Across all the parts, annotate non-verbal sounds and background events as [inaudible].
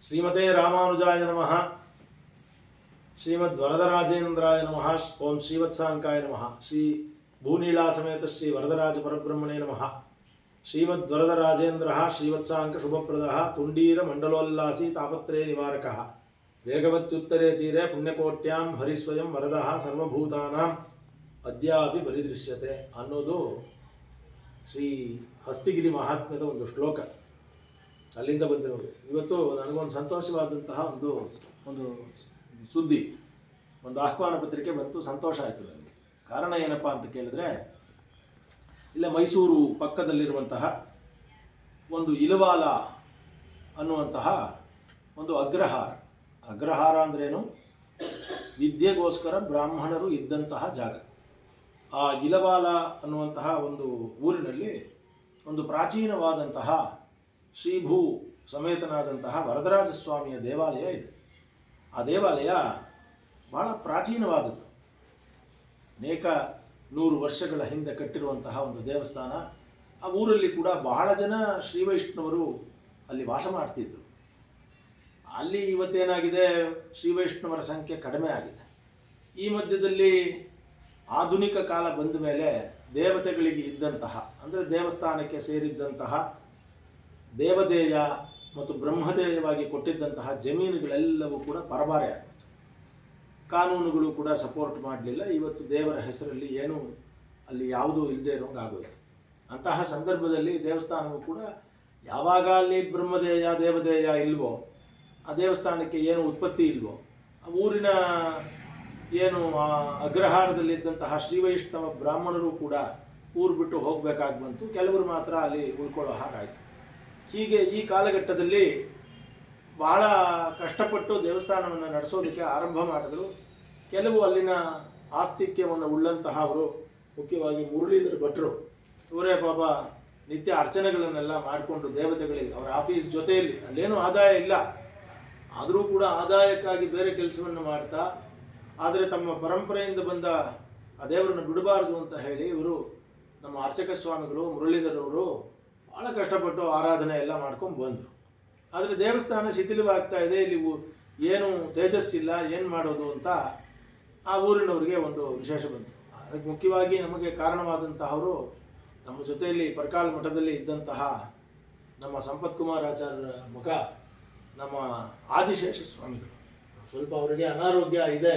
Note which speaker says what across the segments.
Speaker 1: ಶ್ರೀಮತೆ ರಾಮಾನುಜಾಯ ನಮಃ. ಶ್ರೀಮದ್ ವರದರಾಜೇಂದ್ರಾಯ ನಮಃ. ಓಂ ಶ್ರೀವತ್ಸಾಂಕಾಯ ನಮಃ. ಶ್ರೀ ಭೂನೀಳಾ ಸಮೇತ ಶ್ರೀ ವರದರಾಜ ಪರಬ್ರಹ್ಮಣೇ ನಮಃ. ಶ್ರೀಮದ್ ವರದರಾಜೇಂದ್ರ ಶ್ರೀವತ್ಸಾಂಕ ಶುಭಪ್ರದ. ತುಂಡೀರ ಮಂಡಲೋಲ್ಲಾಸಿ ತಾಪತ್ರೇ ನಿವಾರಕ. ವೇಗವತ್ಯುತ್ತರೇ ತೀರೆ ಪುಣ್ಯಕೋಟ್ಯಾಂ ಹರಿಸ್ವಯಂ ವರದ ಸರ್ವಭೂತಾನಾಂ. ಅದ್ಯಾಪಿ ಪರಿದೃಶ್ಯತೆ ಅನ್ನೋದು ಶ್ರೀ ಹಸ್ತಿಗಿರಿ ಮಹಾತ್ಮ್ಯದ ಒಂದು ಶ್ಲೋಕ. ಅಲ್ಲಿಂದ ಬಂದಿರೋದು. ಇವತ್ತು ನನಗೊಂದು ಸಂತೋಷವಾದಂತಹ ಒಂದು ಒಂದು ಸುದ್ದಿ, ಒಂದು ಆಹ್ವಾನ ಪತ್ರಿಕೆ ಬಂತು. ಸಂತೋಷ ಆಯಿತು ನನಗೆ. ಕಾರಣ ಏನಪ್ಪ ಅಂತ ಕೇಳಿದ್ರೆ, ಇಲ್ಲ ಮೈಸೂರು ಪಕ್ಕದಲ್ಲಿರುವಂತಹ ಒಂದು ಇಲವಾಲ ಅನ್ನುವಂತಹ ಒಂದು ಅಗ್ರಹಾರ. ಅಗ್ರಹಾರ ಅಂದ್ರೇನು? ವಿದ್ಯೆಗೋಸ್ಕರ ಬ್ರಾಹ್ಮಣರು ಇದ್ದಂತಹ ಜಾಗ. ಆ ಇಲವಾಲ ಅನ್ನುವಂತಹ ಒಂದು ಊರಿನಲ್ಲಿ ಒಂದು ಪ್ರಾಚೀನವಾದಂತಹ ಶ್ರೀಭೂ ಸಮೇತನಾದಂತಹ ವರದರಾಜ ಸ್ವಾಮಿಯ ದೇವಾಲಯ ಇದೆ. ಆ ದೇವಾಲಯ ಬಹಳ ಪ್ರಾಚೀನವಾದದ್ದು. ಅನೇಕ ನೂರು ವರ್ಷಗಳ ಹಿಂದೆ ಕಟ್ಟಿರುವಂತಹ ಒಂದು ದೇವಸ್ಥಾನ. ಆ ಊರಲ್ಲಿ ಕೂಡ ಬಹಳ ಜನ ಶ್ರೀ ವೈಷ್ಣವರು ಅಲ್ಲಿ ವಾಸ ಮಾಡ್ತಿದ್ರು. ಅಲ್ಲಿ ಇವತ್ತೇನಾಗಿದೆ? ಶ್ರೀವೈಷ್ಣವರ ಸಂಖ್ಯೆ ಕಡಿಮೆ ಆಗಿದೆ. ಈ ಮಧ್ಯದಲ್ಲಿ ಆಧುನಿಕ ಕಾಲ ಬಂದ ಮೇಲೆ ದೇವತೆಗಳಿಗೆ ಇದ್ದಂತಹ, ಅಂದರೆ ದೇವಸ್ಥಾನಕ್ಕೆ ಸೇರಿದ್ದಂತಹ ದೇವದೇಯ ಮತ್ತು ಬ್ರಹ್ಮದೇಯವಾಗಿ ಕೊಟ್ಟಿದ್ದಂತಹ ಜಮೀನುಗಳೆಲ್ಲವೂ ಕೂಡ ಪರಬಾರೆ ಕಾನೂನುಗಳು ಕೂಡ ಸಪೋರ್ಟ್ ಮಾಡಲಿಲ್ಲ. ಇವತ್ತು ದೇವರ ಹೆಸರಲ್ಲಿ ಏನೂ ಅಲ್ಲಿ ಯಾವುದೂ ಇಲ್ಲದೆ ಇರೋಂಗೆ ಆಗೋಯ್ತು. ಅಂತಹ ಸಂದರ್ಭದಲ್ಲಿ ದೇವಸ್ಥಾನವು ಕೂಡ ಯಾವಾಗ ಅಲ್ಲಿ ಬ್ರಹ್ಮದೇಯ, ದೇವದೇಯ ಇಲ್ವೋ, ಆ ದೇವಸ್ಥಾನಕ್ಕೆ ಏನು ಉತ್ಪತ್ತಿ ಇಲ್ವೋ, ಆ ಊರಿನ ಏನು ಆ ಅಗ್ರಹಾರದಲ್ಲಿದ್ದಂತಹ ಶ್ರೀವೈಷ್ಣವ ಬ್ರಾಹ್ಮಣರು ಕೂಡ ಊರು ಬಿಟ್ಟು ಹೋಗಬೇಕಾಗಿ ಬಂತು. ಕೆಲವರು ಮಾತ್ರ ಅಲ್ಲಿ ಉಳ್ಕೊಳ್ಳೋ ಹಾಗಾಯಿತು. ಹೀಗೆ ಈ ಕಾಲಘಟ್ಟದಲ್ಲಿ ಬಹಳ ಕಷ್ಟಪಟ್ಟು ದೇವಸ್ಥಾನವನ್ನು ನಡೆಸೋದಕ್ಕೆ ಆರಂಭ ಮಾಡಿದ್ರು. ಕೆಲವು ಅಲ್ಲಿನ ಆಸ್ತಿಕ್ಯವನ್ನು ಉಳ್ಳಂತಹ ಅವರು ಮುಖ್ಯವಾಗಿ ಮುರಳೀಧರ್ ಭಟ್ರು, ಇವರೇ ಪಾಪ ನಿತ್ಯ ಅರ್ಚನೆಗಳನ್ನೆಲ್ಲ ಮಾಡಿಕೊಂಡು ದೇವತೆಗಳಿಗೆ ಅವರ ಆಫೀಸ್ ಜೊತೆಯಲ್ಲಿ ಅಲ್ಲೇನೂ ಆದಾಯ ಇಲ್ಲ. ಆದರೂ ಕೂಡ ಆದಾಯಕ್ಕಾಗಿ ಬೇರೆ ಕೆಲಸವನ್ನು ಮಾಡ್ತಾ, ಆದರೆ ತಮ್ಮ ಪರಂಪರೆಯಿಂದ ಬಂದ ಆ ದೇವರನ್ನು ಬಿಡಬಾರದು ಅಂತ ಹೇಳಿ ಇವರು ನಮ್ಮ ಅರ್ಚಕ ಸ್ವಾಮಿಗಳು ಮುರಳೀಧರವರು ಕಷ್ಟಪಟ್ಟು ಆರಾಧನೆ ಎಲ್ಲ ಮಾಡ್ಕೊಂಡು ಬಂದರು. ಆದರೆ ದೇವಸ್ಥಾನ ಶಿಥಿಲವಾಗ್ತಾ ಇದೆ, ಇಲ್ಲಿ ಏನು ತೇಜಸ್ಸಿಲ್ಲ, ಏನು ಮಾಡೋದು ಅಂತ ಆ ಊರಿನವರಿಗೆ ಒಂದು ವಿಶೇಷ ಬಂತು. ಅದಕ್ಕೆ ಮುಖ್ಯವಾಗಿ ನಮಗೆ ಕಾರಣವಾದಂತಹವರು ನಮ್ಮ ಜೊತೆಯಲ್ಲಿ ಪರ್ಕಾಲ್ ಮಠದಲ್ಲಿ ಇದ್ದಂತಹ ನಮ್ಮ ಸಂಪತ್ ಕುಮಾರ್ ಆಚಾರ್ಯ ಮುಖ, ನಮ್ಮ ಆದಿಶೇಷ ಸ್ವಾಮಿಗಳು. ಸ್ವಲ್ಪ ಅವರಿಗೆ ಅನಾರೋಗ್ಯ ಇದೆ,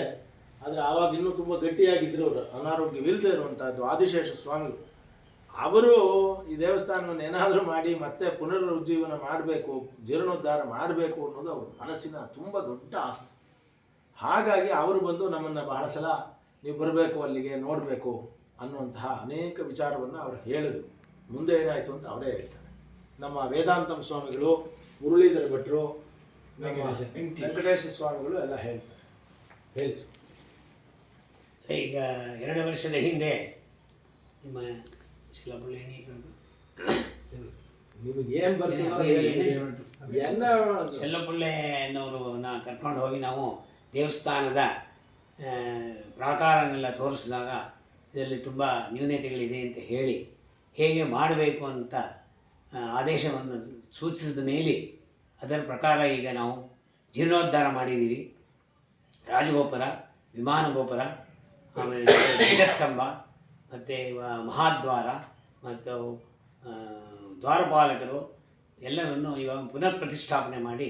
Speaker 1: ಆದರೆ ಆವಾಗ ಇನ್ನೂ ತುಂಬ ಗಟ್ಟಿಯಾಗಿದ್ದರು ಅವರು. ಅನಾರೋಗ್ಯವಿಲ್ಲದೆ ಇರುವಂಥದ್ದು ಆದಿಶೇಷ ಸ್ವಾಮಿಗಳು. ಅವರು ಈ ದೇವಸ್ಥಾನವನ್ನು ಏನಾದರೂ ಮಾಡಿ ಮತ್ತೆ ಪುನರುಜ್ಜೀವನ ಮಾಡಬೇಕು ಜೀರ್ಣೋದ್ಧಾರ ಮಾಡಬೇಕು ಅನ್ನೋದು ಅವ್ರ ಮನಸ್ಸಿನ ತುಂಬ ದೊಡ್ಡ ಆಸ್ತಿ ಹಾಗಾಗಿ ಅವರು ಬಂದು ನಮ್ಮನ್ನು ಬಹಳ ಸಲ ನೀವು ಬರಬೇಕು ಅಲ್ಲಿಗೆ ನೋಡಬೇಕು ಅನ್ನುವಂತಹ ಅನೇಕ ವಿಚಾರವನ್ನು ಅವರು ಹೇಳಿದರು. ಮುಂದೆ ಏನಾಯಿತು ಅಂತ ಅವರೇ ಹೇಳ್ತಾರೆ. ನಮ್ಮ ವೇದಾಂತಂ ಸ್ವಾಮಿಗಳು ಮುರಳೀಧರ ಭಟ್ರು ನಮ್ಮ ವೆಂಕಟೇಶ. ಸ್ವಾಮಿಗಳು ಎಲ್ಲ ಹೇಳ್ತಾರೆ. ಹೇಳಿ
Speaker 2: ಈಗ ಎರಡು ವರ್ಷದ ಹಿಂದೆ ನಿಮ್ಮ ಶಿಲಾಪುಳ್ಳಿ
Speaker 1: ನಿಮಗೆ ಏನು ಬರ್ತದೋ ಎಲ್ಲ
Speaker 2: ಕರ್ಕೊಂಡು ಹೋಗಿ ನಾವು ದೇವಸ್ಥಾನದ ಪ್ರಾಕಾರನೆಲ್ಲ ತೋರಿಸಿದಾಗ ಇದರಲ್ಲಿ ತುಂಬ ನ್ಯೂನತೆಗಳಿದೆ ಅಂತ ಹೇಳಿ ಹೇಗೆ ಮಾಡಬೇಕು ಅಂತ ಆದೇಶವನ್ನು ಸೂಚಿಸಿದ ಮೇಲೆ ಅದರ ಪ್ರಕಾರ ಈಗ ನಾವು ಜೀರ್ಣೋದ್ಧಾರ ಮಾಡಿದ್ದೀವಿ. ರಾಜಗೋಪುರ ವಿಮಾನ ಗೋಪುರ ಆಮೇಲೆ ಧ್ವಜಸ್ತಂಭ ಮತ್ತು ಮಹಾದ್ವಾರ ಮತ್ತು ದ್ವಾರಪಾಲಕರು ಎಲ್ಲವನ್ನು ಇವಾಗ ಪುನರ್ ಪ್ರತಿಷ್ಠಾಪನೆ ಮಾಡಿ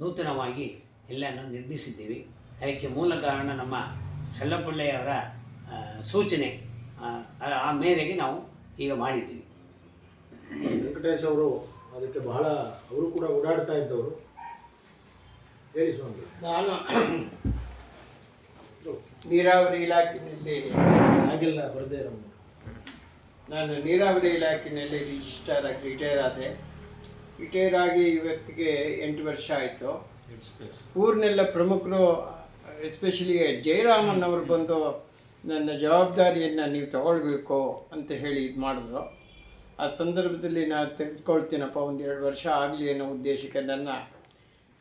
Speaker 2: ನೂತನವಾಗಿ ಎಲ್ಲವನ್ನು ನಿರ್ಮಿಸಿದ್ದೀವಿ. ಅದಕ್ಕೆ ಮೂಲ ಕಾರಣ ನಮ್ಮ ಹಳ್ಳಪಳ್ಳೆಯವರ ಆ, ಸೂಚನೆ ಆ ಮೇರೆಗೆ ನಾವು ಈಗ ಮಾಡಿದ್ದೀವಿ.
Speaker 1: ವೆಂಕಟೇಶ್ ಅವರು ಅದಕ್ಕೆ ಬಹಳ ಅವರು ಕೂಡ ಓಡಾಡ್ತಾ ಇದ್ದವರು. ಹೇಳಿ ಸ್ವಾಮಿ.
Speaker 3: ನಾನು ನೀರಾವರಿ ಇಲಾಖೆಯಲ್ಲಿ
Speaker 1: ಆಗಿಲ್ಲ ಬರದೇ ಇರೋ
Speaker 3: ನಾನು ನೀರಾವರಿ ಇಲಾಖೆಯಲ್ಲಿ ರಿಜಿಸ್ಟರ್ ಆಗಿ ರಿಟೈರ್ ಆದೆ. ರಿಟೈರ್ ಆಗಿ ಇವತ್ತಿಗೆ ಎಂಟು ವರ್ಷ ಆಯಿತು. ಊರಿನೆಲ್ಲ ಪ್ರಮುಖರು ಎಸ್ಪೆಷಲಿ ಜಯರಾಮನ್ ಅವರು ಬಂದು ನನ್ನ ಜವಾಬ್ದಾರಿಯನ್ನು ನೀವು ತಗೊಳ್ಬೇಕು ಅಂತ ಹೇಳಿ ಇದು ಮಾಡಿದ್ರು. ಆ ಸಂದರ್ಭದಲ್ಲಿ ನಾನು ತೆಗೆದುಕೊಳ್ತೀನಪ್ಪ ಒಂದು ಎರಡು ವರ್ಷ ಆಗಲಿ ಅನ್ನೋ ಉದ್ದೇಶಕ್ಕೆ ನನ್ನ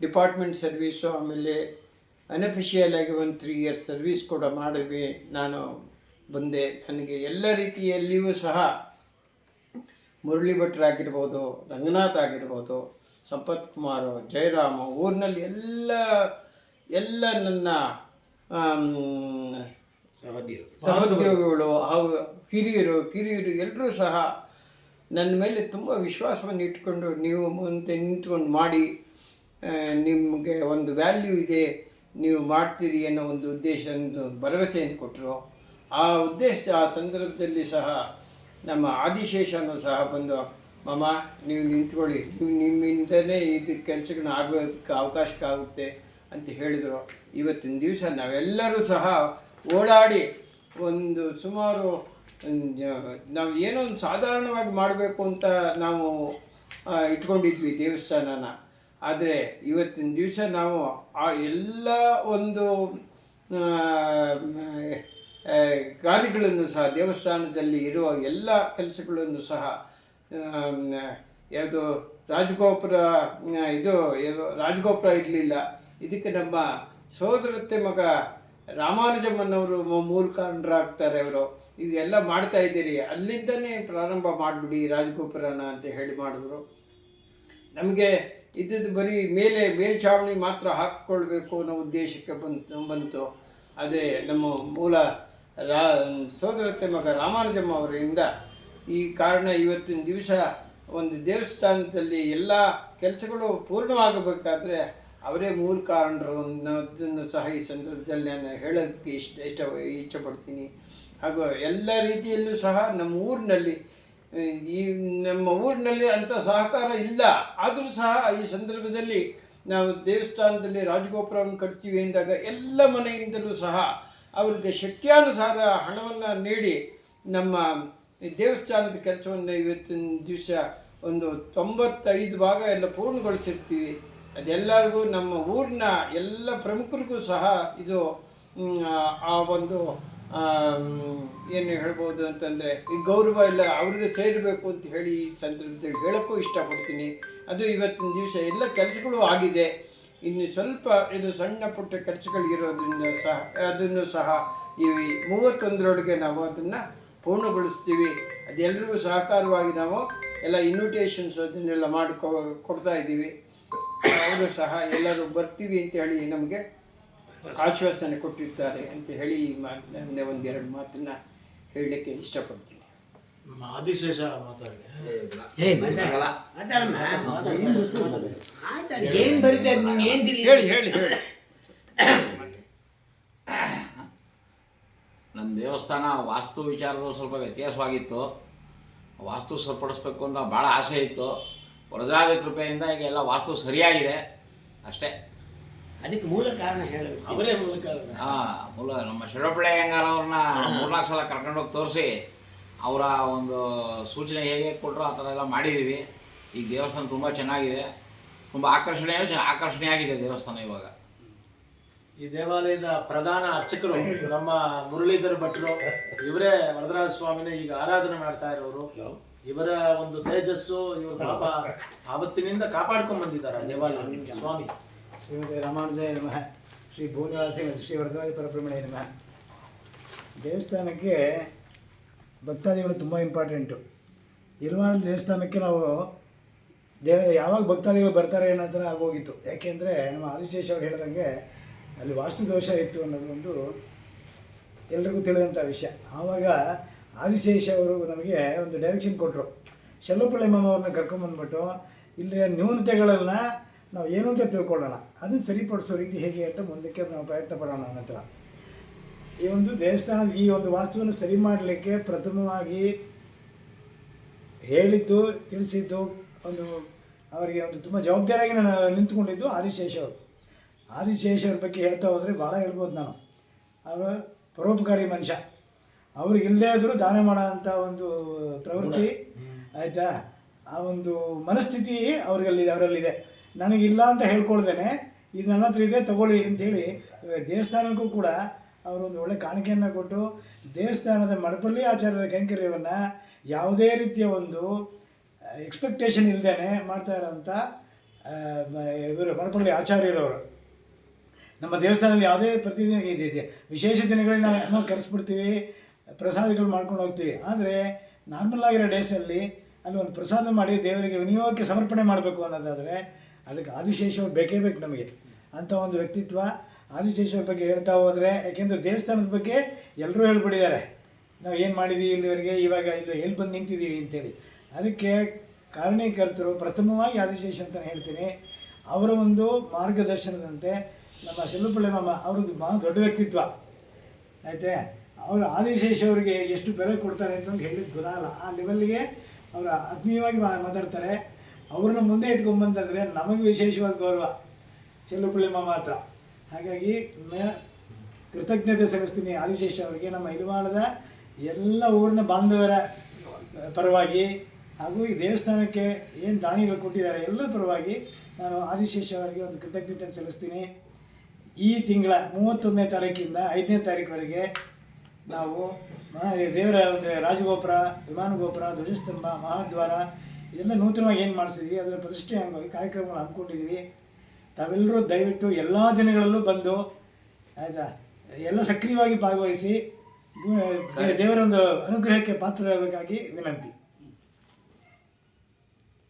Speaker 3: ಡಿಪಾರ್ಟ್ಮೆಂಟ್ ಸರ್ವೀಸು ಆಮೇಲೆ ಅನ್ಅಫಿಷಿಯಲ್ ಆಗಿ ಒಂದು ತ್ರೀ ಇಯರ್ಸ್ ಸರ್ವಿಸ್ ಕೂಡ ಮಾಡಿದ್ವಿ. ನಾನು ಬಂದೆ. ನನಗೆ ಎಲ್ಲ ರೀತಿಯಲ್ಲಿಯೂ ಸಹ ಮುರಳಿ ಭಟ್ರಾಗಿರ್ಬೋದು ರಂಗನಾಥ್ ಆಗಿರ್ಬೋದು ಸಂಪತ್ ಕುಮಾರ್ ಜಯರಾಮ ಊರಿನಲ್ಲಿ ಎಲ್ಲ ಎಲ್ಲ ನನ್ನ ಸಹೋದ್ಯೋಗಿಗಳು ಅವು ಹಿರಿಯರು ಕಿರಿಯರು ಎಲ್ಲರೂ ಸಹ ನನ್ನ ಮೇಲೆ ತುಂಬ ವಿಶ್ವಾಸವನ್ನು ಇಟ್ಕೊಂಡು ನೀವು ಮುಂದೆ ನಿಂತ್ಕೊಂಡು ಮಾಡಿ ನಿಮಗೆ ಒಂದು ವ್ಯಾಲ್ಯೂ ಇದೆ. ನೀವು ಮಾಡ್ತೀರಿ ಅನ್ನೋ ಒಂದು ಉದ್ದೇಶ ಒಂದು ಭರವಸೆಯನ್ನು ಕೊಟ್ಟರು. ಆ ಉದ್ದೇಶ, ಆ ಸಂದರ್ಭದಲ್ಲಿ ಸಹ ನಮ್ಮ ಆದಿಶೇಷನೂ ಸಹ ಬಂದು ಮಮ್ಮ ನೀವು ನಿಂತ್ಕೊಳ್ಳಿ. ನೀವು ನಿಮ್ಮಿಂದನೇ ಇದು ಕೆಲಸಗಳನ್ನ ಆಗೋದಕ್ಕೆ ಅವಕಾಶಕ್ಕಾಗುತ್ತೆ ಅಂತ ಹೇಳಿದರು. ಇವತ್ತಿನ ದಿವಸ ನಾವೆಲ್ಲರೂ ಸಹ ಓಡಾಡಿ ಒಂದು ಸುಮಾರು ನಾವು ಏನೋ ಒಂದು ಸಾಧಾರಣವಾಗಿ ಮಾಡಬೇಕು ಅಂತ ನಾವು ಇಟ್ಕೊಂಡಿದ್ವಿ ದೇವಸ್ಥಾನನ. ಆದರೆ ಇವತ್ತಿನ ದಿವಸ ನಾವು ಆ ಎಲ್ಲ ಒಂದು ಕಾರ್ಯಗಳನ್ನು ಸಹ, ದೇವಸ್ಥಾನದಲ್ಲಿ ಇರುವ ಎಲ್ಲ ಕೆಲಸಗಳನ್ನು ಸಹ ಯಾವುದು ರಾಜಗೋಪುರ ಇದು ರಾಜಗೋಪುರ ಇರಲಿಲ್ಲ. ಇದಕ್ಕೆ ನಮ್ಮ ಸೋದರತ್ತೆ ಮಗ ರಾಮಾನುಜಮ್ಮನವರು ಮೂಲ ಕಾರಣರಾಗ್ತಾರೆ ಅವರು. ಇದೆಲ್ಲ ಮಾಡ್ತಾ ಇದ್ದೀರಿ. ಅಲ್ಲಿಂದನೇ ಪ್ರಾರಂಭ ಮಾಡಿಬಿಡಿ ರಾಜಗೋಪುರನ ಅಂತ ಹೇಳಿ ಮಾಡಿದ್ರು. ನಮಗೆ ಇದ್ದದ್ದು ಬರೀ ಮೇಲೆ ಮೇಲ್ಛಾವಣಿ ಮಾತ್ರ ಹಾಕಿಕೊಳ್ಬೇಕು ಅನ್ನೋ ಉದ್ದೇಶಕ್ಕೆ ಬಂತು ಬಂತು. ಆದರೆ ನಮ್ಮ ಮೂಲ ರಾ, ಸೋದರತ್ತೆ ಮಗ ರಾಮಾನುಜಮ್ಮ ಅವರಿಂದ ಈ ಕಾರಣ ಇವತ್ತಿನ ದಿವಸ ಒಂದು ದೇವಸ್ಥಾನದಲ್ಲಿ ಎಲ್ಲ ಕೆಲಸಗಳು ಪೂರ್ಣವಾಗಬೇಕಾದ್ರೆ ಅವರೇ ಮೂಲ ಕಾರಣರು ಅನ್ನೋದನ್ನು ಸಹ ಈ ಸಂದರ್ಭದಲ್ಲಿ ನಾನು ಹೇಳೋದಕ್ಕೆ ಇಷ್ಟ ಇಷ್ಟ, ಇಷ್ಟಪಡ್ತೀನಿ. ಹಾಗೂ ಎಲ್ಲ ರೀತಿಯಲ್ಲೂ ಸಹ ನಮ್ಮ ಊರಿನಲ್ಲಿ ಈ ನಮ್ಮ ಊರಿನಲ್ಲಿ ಅಂಥ ಸಹಕಾರ ಇಲ್ಲ. ಆದರೂ ಸಹ ಈ ಸಂದರ್ಭದಲ್ಲಿ ನಾವು ದೇವಸ್ಥಾನದಲ್ಲಿ ರಾಜಗೋಪುರವನ್ನು ಕಟ್ತೀವಿ ಅಂದಾಗ ಎಲ್ಲ ಮನೆಯಿಂದಲೂ ಸಹ ಅವರಿಗೆ ಶಕ್ತಿಯಾನುಸಾರ ಹಣವನ್ನು ನೀಡಿ ನಮ್ಮ ದೇವಸ್ಥಾನದ ಕೆಲಸವನ್ನು ಇವತ್ತಿನ ದಿವಸ ಒಂದು ತೊಂಬತ್ತೈದು ಭಾಗ ಎಲ್ಲ ಪೂರ್ಣಗೊಳಿಸಿರ್ತೀವಿ. ಅದೆಲ್ಲರಿಗೂ ನಮ್ಮ ಊರಿನ ಎಲ್ಲ ಪ್ರಮುಖರಿಗೂ ಸಹ ಇದು ಆ- ಒಂದು ಏನು ಹೇಳ್ಬೋದು ಅಂತಂದರೆ, ಈ ಗೌರವ ಎಲ್ಲ ಅವ್ರಿಗೆ ಸೇರಬೇಕು ಅಂತ ಹೇಳಿ ಈ ಸಂದರ್ಭದಲ್ಲಿ ಹೇಳೋಕ್ಕೂ ಇಷ್ಟಪಡ್ತೀನಿ. ಅದು ಇವತ್ತಿನ ದಿವಸ ಎಲ್ಲ ಕೆಲಸಗಳು ಆಗಿದೆ. ಇನ್ನು ಸ್ವಲ್ಪ ಇದು ಸಣ್ಣ ಪುಟ್ಟ ಕೆಲಸಗಳಿರೋದ್ರಿಂದ ಸಹ, ಅದನ್ನು ಸಹ ಈ ಮೂವತ್ತೊಂದರೊಳಗೆ ನಾವು ಅದನ್ನು ಪೂರ್ಣಗೊಳಿಸ್ತೀವಿ. ಅದೆಲ್ಲರಿಗೂ ಸಹಕಾರವಾಗಿ ನಾವು ಎಲ್ಲ ಇನ್ವಿಟೇಷನ್ಸ್ ಅದನ್ನೆಲ್ಲ ಮಾಡಿಕೊ, ಕೊಡ್ತಾ ಇದ್ದೀವಿ. ಅವರು ಸಹ ಎಲ್ಲರೂ ಬರ್ತೀವಿ ಅಂತ ಹೇಳಿ ನಮಗೆ ಆಶ್ವಾಸನೆ ಕೊಟ್ಟಿರ್ತಾರೆ ಅಂತ ಹೇಳಿ ಈ ಒಂದು ಎರಡು ಒಂದೆರಡು ಮಾತನ್ನ ಹೇಳಲಿಕ್ಕೆ ಇಷ್ಟಪಡ್ತೀನಿ.
Speaker 1: ನಮ್ಮ ಆದಿಶೇಷ ಮಾತಾಡಿ.
Speaker 2: ಏ ಮಾತಾಡಲ್ಲ ಮಾತಾಡಮ್ಮ ಮಾತಾಡಿ. ಏನು ಬರುತ್ತೆ ಅದು ನಿಮ್ಗೆ ಏನು ತಿಳಿ
Speaker 3: ಹೇಳಿ ಹೇಳಿ ಹೇಳಿ. [coughs]
Speaker 4: ನಮ್ಮ ದೇವಸ್ಥಾನ ವಾಸ್ತು ವಿಚಾರದಲ್ಲಿ ಸ್ವಲ್ಪ ವ್ಯತ್ಯಾಸವಾಗಿತ್ತು. ವಾಸ್ತು ಸರಿಪಡಿಸ್ಬೇಕು ಅಂತ ಭಾಳ ಆಸೆ ಇತ್ತು. ವರದಾದ ಕೃಪೆಯಿಂದ ಈಗ ಎಲ್ಲ ವಾಸ್ತು ಸರಿಯಾಗಿದೆ. ಅಷ್ಟೇ.
Speaker 2: ಅದಕ್ಕೆ ಮೂಲ ಕಾರಣ ಹೇಳಬೇಕು
Speaker 1: ಅವರೇ ಮೂಲಕ
Speaker 4: ಹಾ ಮೂಲ ನಮ್ಮ ಶಿವಪಿಳ್ಳೆ ಅಯ್ಯಂಗಾರ್ ಅವ್ರನ್ನ ಮೂರ್ನಾಲ್ಕು ಸಲ ಕರ್ಕೊಂಡೋಗಿ ತೋರಿಸಿ ಅವರ ಒಂದು ಸೂಚನೆ ಹೇಗೆ ಕೊಟ್ಟರು ಆ ಥರ ಎಲ್ಲ ಮಾಡಿದ್ದೀವಿ. ಈ ದೇವಸ್ಥಾನ ತುಂಬ ಚೆನ್ನಾಗಿದೆ. ತುಂಬ ಆಕರ್ಷಣೀಯ ಆಗಿದೆ ದೇವಸ್ಥಾನ ಇವಾಗ.
Speaker 1: ಈ ದೇವಾಲಯದ ಪ್ರಧಾನ ಅರ್ಚಕರು ನಮ್ಮ ಮುರಳೀಧರ್ ಭಟ್ರು ಇವರೇ ವರದರಾಜ ಸ್ವಾಮಿನೇ ಈಗ ಆರಾಧನೆ ಮಾಡ್ತಾ ಇರೋರು. ಇವರ ಒಂದು ತೇಜಸ್ಸು ಇವ್ರ ಪಾಪ ಆವತ್ತಿನಿಂದ ಕಾಪಾಡ್ಕೊಂಡ್ ಬಂದಿದ್ದಾರೆ ದೇವಾಲಯ ಸ್ವಾಮಿ.
Speaker 5: ಶ್ರೀಮತಿ ರಾಮಾನುಜಾಯ ನಮಃ. ಶ್ರೀ ಭೂನಿವಾಸಿ ಶ್ರೀ ವರದರಾಜ ಪರಬ್ರಹ್ಮಣ್ಯ ನಮಃ. ದೇವಸ್ಥಾನಕ್ಕೆ ಭಕ್ತಾದಿಗಳು ತುಂಬ ಇಂಪಾರ್ಟೆಂಟು ಇರುವಾರ ದೇವಸ್ಥಾನಕ್ಕೆ ನಾವು ದೇವ, ಯಾವಾಗ ಭಕ್ತಾದಿಗಳು ಬರ್ತಾರೆ ಅನ್ನೋ ಆಗೋಗಿತ್ತು. ಯಾಕೆಂದರೆ ನಮ್ಮ ಆದಿಶೇಷ ಅವ್ರು ಹೇಳಿದಂಗೆ ಅಲ್ಲಿ ವಾಸ್ತು ದೋಷ ಇತ್ತು ಅನ್ನೋದೊಂದು ಎಲ್ರಿಗೂ ತಿಳಿದಂಥ ವಿಷಯ. ಆವಾಗ ಆದಿಶೇಷ ಅವರು ನಮಗೆ ಒಂದು ಡೈರೆಕ್ಷನ್ ಕೊಟ್ಟರು ಶೆಲ್ಲಪಳ್ಳಿ ಮಾಮ ಅವ್ರನ್ನ ಕರ್ಕೊಂಬಂದ್ಬಿಟ್ಟು ಇಲ್ಲಿಯ ನ್ಯೂನತೆಗಳನ್ನು ನಾವು ಏನು ಅಂತ ತಿಳ್ಕೊಳ್ಳೋಣ ಅದನ್ನು ಸರಿಪಡಿಸೋ ರೀತಿ ಹೇಗೆ ಅಂತ ಮುಂದಕ್ಕೆ ನಾವು ಪ್ರಯತ್ನ ಪಡೋಣ ನಂತರ ಈ ಒಂದು ದೇವಸ್ಥಾನದ ಈ ಒಂದು ವಾಸ್ತುವನ್ನು ಸರಿ ಮಾಡಲಿಕ್ಕೆ ಪ್ರಥಮವಾಗಿ ಹೇಳಿದ್ದು ತಿಳಿಸಿದ್ದು ಒಂದು ಅವರಿಗೆ ಒಂದು ತುಂಬ ಜವಾಬ್ದಾರಿಯಾಗಿ ನಾನು ನಿಂತ್ಕೊಂಡಿದ್ದು ಆದಿಶೇಷ ಅವರು ಆದಿಶೇಷ ಅವ್ರ ಬಗ್ಗೆ ಹೇಳ್ತಾ ಹೋದರೆ ಭಾಳ ಹೇಳ್ಬೋದು ನಾನು. ಅವರು ಪರೋಪಕಾರಿ ಮನುಷ್ಯ. ಅವ್ರಿಗೆ ಇಲ್ಲದೇ ಆದರೂ ದಾನ ಮಾಡೋ ಅಂಥ ಒಂದು ಪ್ರವೃತ್ತಿ ಆಯಿತಾ? ಆ ಒಂದು ಮನಸ್ಥಿತಿ ಅವ್ರಿಗಲ್ಲಿ ಅವರಲ್ಲಿದೆ. ನನಗಿಲ್ಲ ಅಂತ ಹೇಳ್ಕೊಳ್ದೇನೆ, ಇದು ನನ್ನ ಹತ್ರ ಇದೆ, ತಗೊಳ್ಳಿ ಅಂತೇಳಿ ದೇವಸ್ಥಾನಕ್ಕೂ ಕೂಡ ಅವರು ಒಂದು ಒಳ್ಳೆ ಕಾಣಿಕೆಯನ್ನು ಕೊಟ್ಟು, ದೇವಸ್ಥಾನದ ಮಡಪಳ್ಳಿ ಆಚಾರ್ಯರ ಕೈಂಕರ್ಯವನ್ನು ಯಾವುದೇ ರೀತಿಯ ಒಂದು ಎಕ್ಸ್ಪೆಕ್ಟೇಷನ್ ಇಲ್ಲದೇ ಮಾಡ್ತಾ ಇರೋಂಥ ಇವರು ಮಡಪಳ್ಳಿ ಆಚಾರ್ಯರವರು. ನಮ್ಮ ದೇವಸ್ಥಾನದಲ್ಲಿ ಯಾವುದೇ ಪ್ರತಿದಿನ ಇದೆ ವಿಶೇಷ ದಿನಗಳಲ್ಲಿ ನಾವು ಕರೆಸ್ಬಿಡ್ತೀವಿ, ಪ್ರಸಾದಗಳು ಮಾಡ್ಕೊಂಡು ಹೋಗ್ತೀವಿ. ಆದರೆ ನಾರ್ಮಲ್ ಆಗಿರೋ ಡೇಸಲ್ಲಿ ಅಲ್ಲಿ ಒಂದು ಪ್ರಸಾದ ಮಾಡಿ ದೇವರಿಗೆ ವಿನಿಯೋಗಕ್ಕೆ ಸಮರ್ಪಣೆ ಮಾಡಬೇಕು ಅನ್ನೋದಾದರೆ ಅದಕ್ಕೆ ಆದಿಶೇಷವ್ರು ಬೇಕೇ ಬೇಕು ನಮಗೆ. ಅಂಥ ಒಂದು ವ್ಯಕ್ತಿತ್ವ ಆದಿಶೇಷವ್ರ ಬಗ್ಗೆ ಹೇಳ್ತಾ ಹೋದರೆ ಯಾಕೆಂದರೆ ದೇವಸ್ಥಾನದ ಬಗ್ಗೆ ಎಲ್ಲರೂ ಹೇಳ್ಬಿಟ್ಟಿದ್ದಾರೆ. ನಾವು ಏನು ಮಾಡಿದ್ದೀವಿ ಇಲ್ಲಿವರೆಗೆ? ಇವಾಗ ಇಲ್ಲಿ ಎಲ್ಲಿ ಬಂದು ನಿಂತಿದ್ದೀವಿ ಅಂತೇಳಿ. ಅದಕ್ಕೆ ಕಾರಣೀಕರ್ತರು ಪ್ರಥಮವಾಗಿ ಆದಿಶೇಷ ಅಂತ ಹೇಳ್ತೀನಿ. ಅವರ ಒಂದು ಮಾರ್ಗದರ್ಶನದಂತೆ ನಮ್ಮ ಶಿಲ್ಪಳ್ಳಿ ಮಾಮ ಅವ್ರದ್ದು ಮಹಾ ದೊಡ್ಡ ವ್ಯಕ್ತಿತ್ವ. ಆಯ್ತೆ? ಅವರು ಆದಿಶೇಷ ಅವರಿಗೆ ಎಷ್ಟು ಬೆಲೆ ಕೊಡ್ತಾರೆ ಅಂತಂದು ಹೇಳಿದ್ದು ಗೊತ್ತಾಗಲ್ಲ. ಆ ಲೆವೆಲ್ಗೆ ಅವರು ಆತ್ಮೀಯವಾಗಿ ಮಾತಾಡ್ತಾರೆ. ಅವ್ರನ್ನ ಮುಂದೆ ಇಟ್ಕೊಂಬಂತಂದರೆ ನಮಗೆ ವಿಶೇಷವಾದ ಗೌರವ. ಚೆಲ್ಲುಪಳ್ಳಿ ಮಾತ್ರ ಹಾಗಾಗಿ ನ- ಕೃತಜ್ಞತೆ ಸಲ್ಲಿಸ್ತೀನಿ ಆದಿಶೇಷ ಅವರಿಗೆ. ನಮ್ಮ ಇರುವಾಳದ ಎಲ್ಲ ಊರಿನ ಬಾಂಧವರ ಪರವಾಗಿ ಹಾಗೂ ಈ ದೇವಸ್ಥಾನಕ್ಕೆ ಏನು ದಾನಿಗಳು ಕೊಟ್ಟಿದ್ದಾರೆ ಎಲ್ಲರ ಪರವಾಗಿ ನಾನು ಆದಿಶೇಷ ಅವರಿಗೆ ಒಂದು ಕೃತಜ್ಞತೆ ಸಲ್ಲಿಸ್ತೀನಿ. ಈ ತಿಂಗಳ ಮೂವತ್ತೊಂದನೇ ತಾರೀಕಿಂದ ಐದನೇ ತಾರೀಕುವರೆಗೆ ನಾವು ದೇವರ ಒಂದು ರಾಜಗೋಪುರ, ವಿಮಾನ ಗೋಪುರ, ಧ್ವಜಸ್ತಂಭ, ಮಹಾದ್ವಾರ ಇದೆಲ್ಲ ನೂತನವಾಗಿ ಏನು ಮಾಡಿಸಿದ್ವಿ? ಅದರ ಪ್ರತಿಷ್ಠೆ ಅಂಗವಾಗಿ ಕಾರ್ಯಕ್ರಮಗಳು ಹಾಕ್ಕೊಂಡಿದ್ದೀವಿ ತಾವೆಲ್ಲರೂ ದಯವಿಟ್ಟು ಎಲ್ಲ ದಿನಗಳಲ್ಲೂ ಬಂದು ಆಯಿತಾ ಎಲ್ಲ ಸಕ್ರಿಯವಾಗಿ ಭಾಗವಹಿಸಿ ದೇವರ ಒಂದು ಅನುಗ್ರಹಕ್ಕೆ ಪಾತ್ರರಾಗಬೇಕಾಗಿ ವಿನಂತಿ.